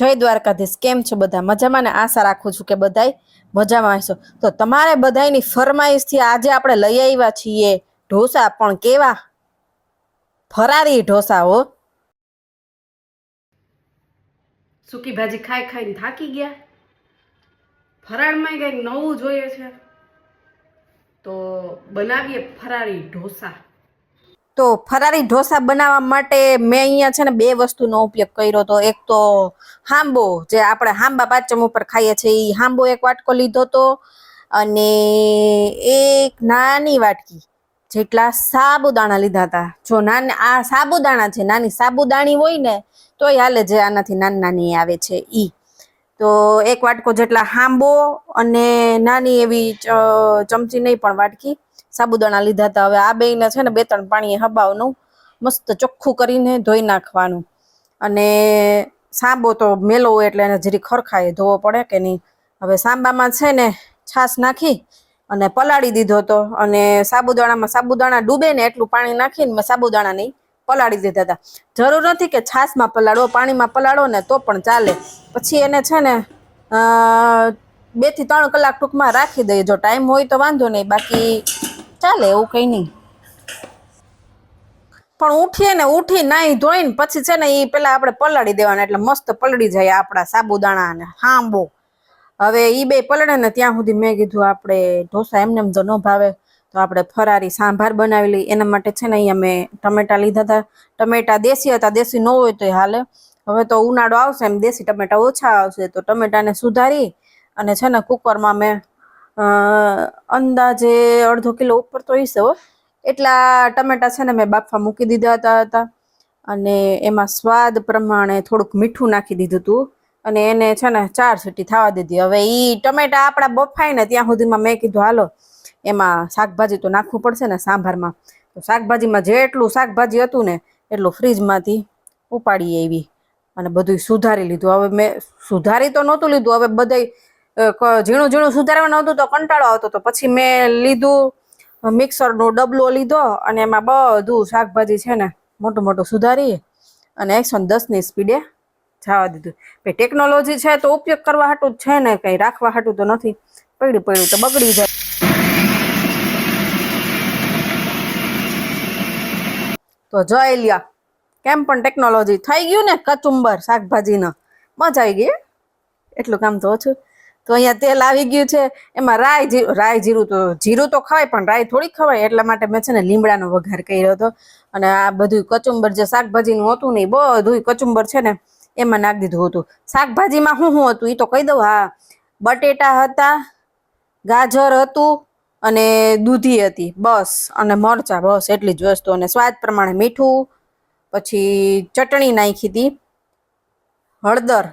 જય દ્વારકાધીશ, કેમ છો બધા? મજામાં ને આશા રાખું છું કે બધાય મજામાં હશો. તો તમારે બધાયની ફરમાઈશથી આજે આપણે લઈ આવ્યા છીએ ઢોસા, પણ કેવા? ફરારી ઢોસા હો. સૂકી ભાજી ખાઈ ખાઈને થાકી ગયા. ફરાળમાં કંઈક નવું જોઈએ છે. તો બનાવીએ ફરારી ઢોસા. તો ફરારી ઢોસા બનાવવા માટે મેં અહીંયા છે ને બે વસ્તુનો ઉપયોગ કર્યો તો એક તો હાંબો, જે આપણે હાંબા પાચમ ઉપર ખાઈએ છીએ એ હાંબો એક વાટકો લીધો તો અને એક નાની વાટકી જેટલા સાબુદાણા લીધા હતા. જો નાની, આ સાબુદાણા છે, નાની સાબુદાણી હોય ને, તોય હાલે જે આનાથી નાની નાની આવે છે, ઈ. તો એક વાટકો જેટલા હાંબો અને નાની એવી ચમચી નહીં પણ વાટકી સાબુદાણા લીધા હતા. હવે આ બેયને છે ને બે ત્રણ પાણીએ હબાવનું, મસ્ત ચોખ્ખું કરીને ધોઈ નાખવાનું. અને સાંબો તો મેલો એટલે એને જરી ખરખાય ધોવો પડે કે નહીં. હવે સાંબામાં છે ને છાશ નાખી અને પલાળી દીધો તો અને સાબુદાણામાં સાબુદાણા ડૂબે ને એટલું પાણી નાખીને મેં સાબુદાણા નહીં પલાળી દીધા હતા. જરૂર નથી કે છાશમાં પલાળો, પાણીમાં પલાળો ને તો પણ ચાલે. પછી એને છે ને બેથી ત્રણ કલાક ટૂંકમાં રાખી દઈએ. જો ટાઈમ હોય તો વાંધો નહીં, બાકી ચાલે એવું કંઈ નહીં. પણ ઉઠીએ ને ઉઠી નાહી ધોઈને પછી છે ને એ પેલા આપણે પલાળી દેવાના, એટલે મસ્ત પલળી જાય આપણા સાબુદાણા અને હાંબો. હવે ઈ બે પલળે ને ત્યાં સુધી મેં કીધું, આપણે ઢોસા એમને એમ તો ન ભાવે. તો આપણે ફરારી સાંભાર બનાવી લઈએ. એના માટે છે ને અહીંયા મેં ટમેટા લીધા હતા. ટમેટા દેશી હતા, દેશી ન હોય તો હાલે. હવે તો ઉનાળો આવશે, એમ દેશી ટમેટા ઓછા આવશે. તો ટમેટાને સુધારી અને છે ને કુકરમાં મેં અંદાજે અડધો કિલો ઉપર તો હશે હો. એટલા ટમેટા છે ને મેં બાફા મૂકી દીધા હતા હતા. અને એમાં સ્વાદ પ્રમાણે થોડુંક મીઠું નાખી દીધું હતું. અને એને છે ને ચાર સીટી થવા દીધી. હવે ઈ ટમેટા આપણા બફાય ને ત્યાં સુધીમાં મેં કીધું, હાલો એમાં શાકભાજી તો નાખવું પડશે ને સાંભારમાં. તો શાકભાજીમાં જેટલું શાકભાજી હતું ને એટલું ફ્રીજમાંથી ઉપાડી આવી અને બધું સુધારી લીધું. હવે મેં સુધારી તો નહોતું લીધું, હવે બધાય ઝીણું ઝીણું સુધારવાનું હતું તો કંટાળો આવતો તો પછી મેં લીધું મિક્સરનો ડબલો લીધો અને એમાં બધું શાકભાજી છે ને મોટું મોટું સુધારી અને એકસો દસની સ્પીડે જવા દીધું. ભાઈ, ટેકનોલોજી છે તો ઉપયોગ કરવા હાટું જ છે ને, કંઈ રાખવા હાટું તો નથી. પડ્યું પડ્યું તો બગડી જાય. તો જોઈ લ્યો. કેમ પણ ટેકનોલોજી થઈ ગયું ને કચુંબર શાકભાજીનો. મજા આવી ગઈ? એટલું કામ તો ઓછું. તો અહીંયા તેલ આવી ગયું છે. એમાં રાઈ જીરું રાઈ જીરું તો જીરું તો ખવાય પણ રાઈ થોડી ખવાય. એટલા માટે મેં છે ને લીમડાનો વઘાર કર્યો હતો. અને આ બધું કચુંબર જે શાકભાજીનું હતું ને એ બધું કચુંબર છે ને એમાં નાખી દીધું હતું. શાકભાજીમાં શું શું હતું એ તો કહી દઉં. હા, બટેટા હતા, ગાજર હતું અને દૂધી હતી, બસ. અને મરચાં, બસ, એટલી જ વસ્તુ. અને સ્વાદ પ્રમાણે મીઠું, પછી ચટણી નાખી હતી. હળદર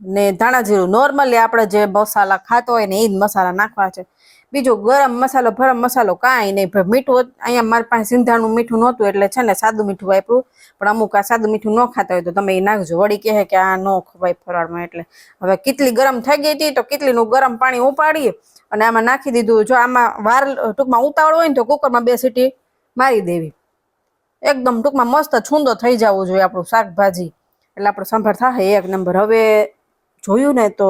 ને ધાણા જીરું. નોર્મલી આપણે જે મસાલા ખાતો હોય ને એ જ મસાલા નાખવા છે. બીજું ગરમ મસાલો ગરમ મસાલો કાંઈ નહીં. મીઠું અહીંયા મારી પાસે સિંધાણું મીઠું નહોતું એટલે છે ને સાદું મીઠું વાપરું. પણ અમુક આ સાદું મીઠું ન ખાતા હોય તો તમે એ નાખજો. વળી કહે કે આ ન ખવાય ફરાળમાં એટલે. હવે કેટલી ગરમ થઈ ગઈ હતી તો કેટલીનું ગરમ પાણી ઉપાડીએ અને આમાં નાખી દીધું. જો આમાં વાર, ટૂંકમાં ઉતાવળ હોય ને તો કુકરમાં બે સીટી મારી દેવી. એકદમ ટૂંકમાં મસ્ત છૂંદો થઈ જવું જોઈએ આપણું શાકભાજી. એટલે આપણો સંભાર થાય એક નંબર. હવે જોયું ને તો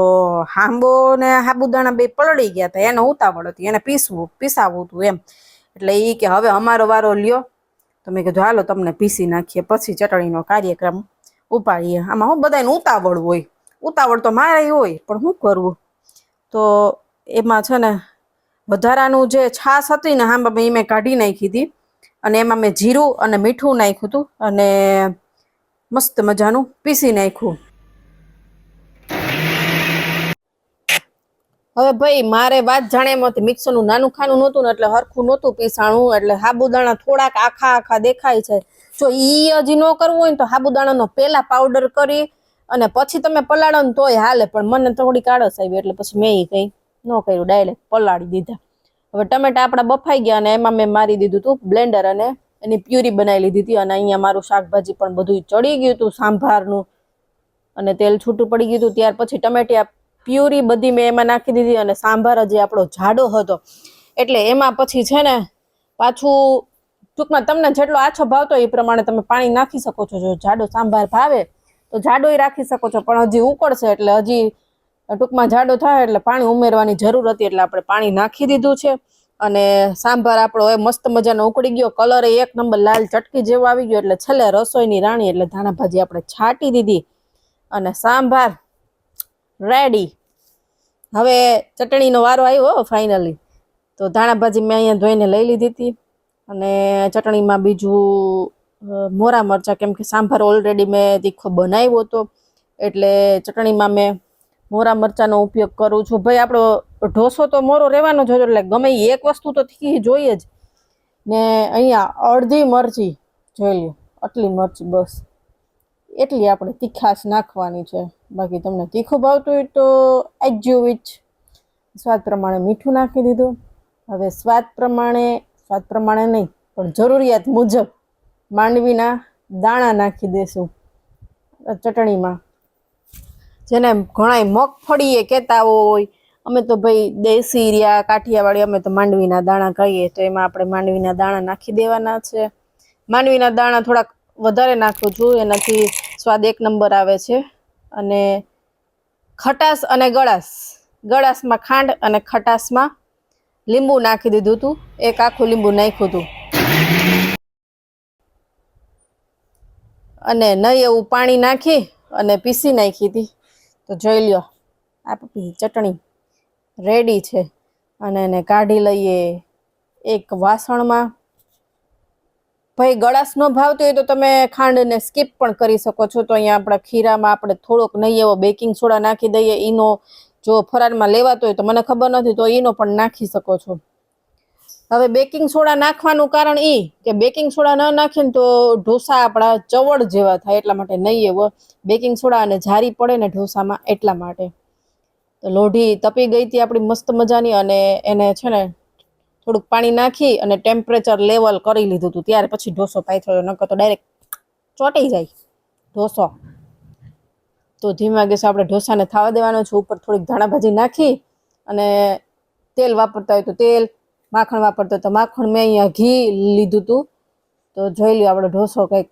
હાંબો ને સાબુદાણા બે પલળી ગયા હતા એને ઉતાવળ હતી, એને પીસવું પીસાવવું હતું એમ. એટલે એ કે હવે અમારો વારો લ્યો. તો મેં કીધું, હાલો, તમને પીસી નાખીએ, પછી ચટણીનો કાર્યક્રમ ઉપાડીએ. આમાં હું બધાને ઉતાવળ હોય. ઉતાવળ તો મારે હોય, પણ શું કરવું તો એમાં છે ને, વધારાનું જે છાશ હતી ને હાંબામાં એ મેં કાઢી નાખી હતી. અને એમાં મેં જીરું અને મીઠું નાખ્યું હતું અને મસ્ત મજાનું પીસી નાખ્યું. હવે ભાઈ, મારે વાત જાણે એમ હતી, મિક્સરનું નાનું ખાનું નહોતું ને એટલે હરખું નહોતું પીસાણું, એટલે સાબુદાણા થોડાક આખા આખા દેખાય છે. જો ઈ હજી ન કરવું હોય ને તો સાબુદાણાનો પેલા પાવડર કરી અને પછી તમે પલાળો ને તોય હાલે, પણ મને થોડીક આળસ આવી એટલે પછી મેં એ કંઈ ન કર્યું ડાયરેક્ટ પલાળી દીધા. હવે ટમેટા આપણા બફાઈ ગયા અને એમાં મેં મારી દીધું હતું બ્લેન્ડર અને એની પ્યુરી બનાવી લીધી હતી અને અહીંયા મારું શાકભાજી પણ બધું ચડી ગયું હતું, સાંભારનું અને તેલ છૂટું પડી ગયું હતું, ત્યાર પછી ટમેટિયા પ્યુરી બધી મેં એમાં નાખી દીધી અને સાંભાર જે આપણો જાડો હતો, એટલે એમાં પછી છે ને પાછું ટૂંકમાં તમને જેટલો આછો ભાવતો એ પ્રમાણે તમે પાણી નાખી શકો છો. જો જાડો સાંભાર ભાવે તો જાડોય રાખી શકો છો, પણ હજી ઉકળશે એટલે હજી ટૂંકમાં જાડો થાય એટલે પાણી ઉમેરવાની જરૂર હતી એટલે આપણે પાણી નાખી દીધું છે. અને સાંભાર આપણો એ મસ્ત મજાનો ઉકળી ગયો, કલર એક નંબર લાલ ચટકી જેવો આવી ગયો, એટલે છેલ્લે રસોઈની રાણી એટલે ધાણા ભાજી આપણે છાંટી દીધી. અને સાંભાર રેડી હવે ચટણીનો વારો આવ્યો ફાઇનલી તો ધાણા ભાજી મેં અહીંયા ધોઈને લઈ લીધી હતી. અને ચટણીમાં બીજું મોરા મરચાં, કેમ કે સાંભાર ઓલરેડી મેં તીખો બનાવ્યો હતો. એટલે ચટણીમાં મેં મોરા મરચાંનો ઉપયોગ કરું છું. ભાઈ, આપણો ઢોસો તો મોરો રહેવાનો જ હોય એટલે ગમે એક વસ્તુ તો તીખી જોઈએ જ. ને અહીંયા અડધી મરચી જોઈ લ્યો, આટલી મરચી બસ. એટલી આપણે તીખાશ નાખવાની છે. બાકી તમને તીખું ભાવતું હોય તો એજ વિચ સ્વાદ પ્રમાણે મીઠું નાખી દીધું. હવે સ્વાદ પ્રમાણે સ્વાદ પ્રમાણે નહીં, પણ જરૂરિયાત મુજબ માંડવીના દાણા નાખી દેશું ચટણીમાં. જેને ઘણાય મગફળીએ કહેતા હોય. અમે તો ભાઈ દેશી રહ્યા, કાઠિયાવાડી અમે તો માંડવીના દાણા કહીએ તો એમાં આપણે માંડવીના દાણા નાખી દેવાના છે. માંડવીના દાણા થોડાક વધારે નાખું છું. એનાથી સ્વાદ એક નંબર આવે છે. અને ખટાશ અને ગળાશ. ગળાશમાં ખાંડ અને ખટાશમાં લીંબુ નાખી દીધું હતું એક આખું લીંબુ નાખ્યું હતું અને નહીં એવું પાણી નાખી અને પીસી નાખી હતી. તો જોઈ લ્યો આપણી ચટણી રેડી છે. અને એને કાઢી લઈએ એક વાસણમાં. ભાઈ ગળાશ ન ભાવતી હોય તો તમે ખાંડને સ્કીપ પણ કરી શકો છો. તો અહીંયા આપણા ખીરામાં આપણે થોડોક નહીં એવો બેકિંગ સોડા નાખી દઈએ. ઈનો જો ફરાળમાં લેવાતો હોય તો મને ખબર નથી, તો ઈનો પણ નાખી શકો છો. હવે બેકિંગ સોડા નાખવાનું કારણ એ કે બેકિંગ સોડા ન નાખીએ તો ઢોસા આપણા ચવડ જેવા થાય એટલા માટે નહીં એવો. બેકિંગ સોડા અને જારી પડે ને ઢોસામાં એટલા માટે. તો લોઢી તપી ગઈ હતી આપણી મસ્ત મજાની અને એને છે ને થોડુંક પાણી નાખી અને ટેમ્પરેચર લેવલ કરી લીધું હતું. ત્યારે પછી ઢોસો પાથર્યો, નકર તો ડાયરેક્ટ ચોંટી જાય. ઢોસો. તો ધીમા ગેસ આપણે ઢોસાને થવા દેવાનો છે. ઉપર થોડીક ધાણાભાજી નાખી અને તેલ વાપરતા હોય તો તેલ, માખણ વાપરતા હોય તો માખણ. મેં અહીંયા ઘી લીધું હતું તો જોઈ લ્યો આપણે ઢોસો કંઈક.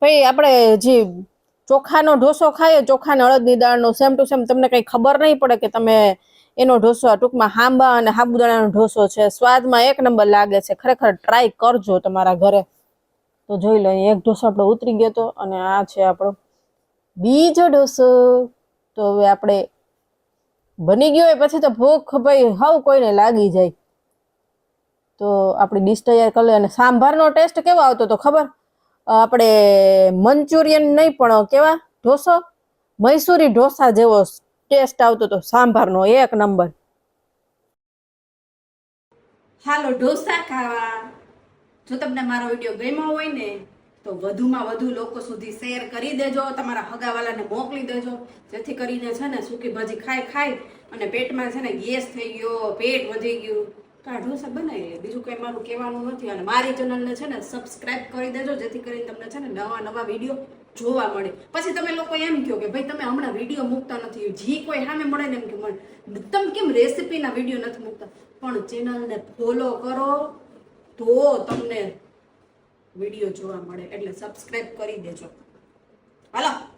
ભાઈ આપણે જે ચોખાનો ઢોસો ખાઈએ, ચોખાને અડદની દાળનો સેમ ટુ સેમ તમને કંઈ ખબર નહીં પડે કે તમે એનો ઢોસો આ ટૂંકમાં હાંબા અને સાબુદાણાનો ઢોસો છે. સ્વાદમાં એક નંબર લાગે છે. ખરેખર ટ્રાય કરજો તમારા ઘરે. તો જોઈ લો એક ઢોસો આપણો ઉતરી ગયો હતો અને આ છે આપણો બીજો ઢોસો. તો હવે આપણે બની ગયો હોય પછી તો ભૂખ ભાઈ હવ કોઈને લાગી જાય. તો આપણી ડીશ તૈયાર કરી અને સાંભારનો ટેસ્ટ કેવો આવતો તો ખબર? આપણે મંચુરિયન નહીં પણ કેવા? ઢોસો? મૈસૂરી ઢોસા જેવો ટેસ્ટ આવતો હતો સાંભારનો એક નંબર. હાલો, ઢોસા ખાવા. જો તમને મારો વીડિયો ગમ્યો હોય ને, તો વધુમાં વધુ લોકો સુધી શેર કરી દેજો, તમારા હગાવાલાને મોકલી દેજો. જેથી કરીને છે ને, સૂકી ભાજી ખાઈ ખાઈ અને પેટમાં છે ને ગેસ થઈ ગયો, પેટ વધી ગયું. તો આ ઢોસા બનાવી લે. બીજું કંઈ મારું કહેવાનું નથી. અને મારી ચેનલને છે ને સબસ્ક્રાઇબ કરી દેજો, જેથી કરીને તમને છે ને નવા નવા વીડિયો જોવા મળે. પછી તમે લોકો એમ કહો કે ભાઈ તમે હમણાં વીડિયો મૂકતા નથી. જી કોઈ સામે મળે ને એમ કે મળે તમે કેમ રેસીપીના વીડિયો નથી મૂકતા? પણ ચેનલને ફોલો કરો તો તમને વીડિયો જોવા મળે. એટલે સબસ્ક્રાઈબ કરી દેજો. હાલો.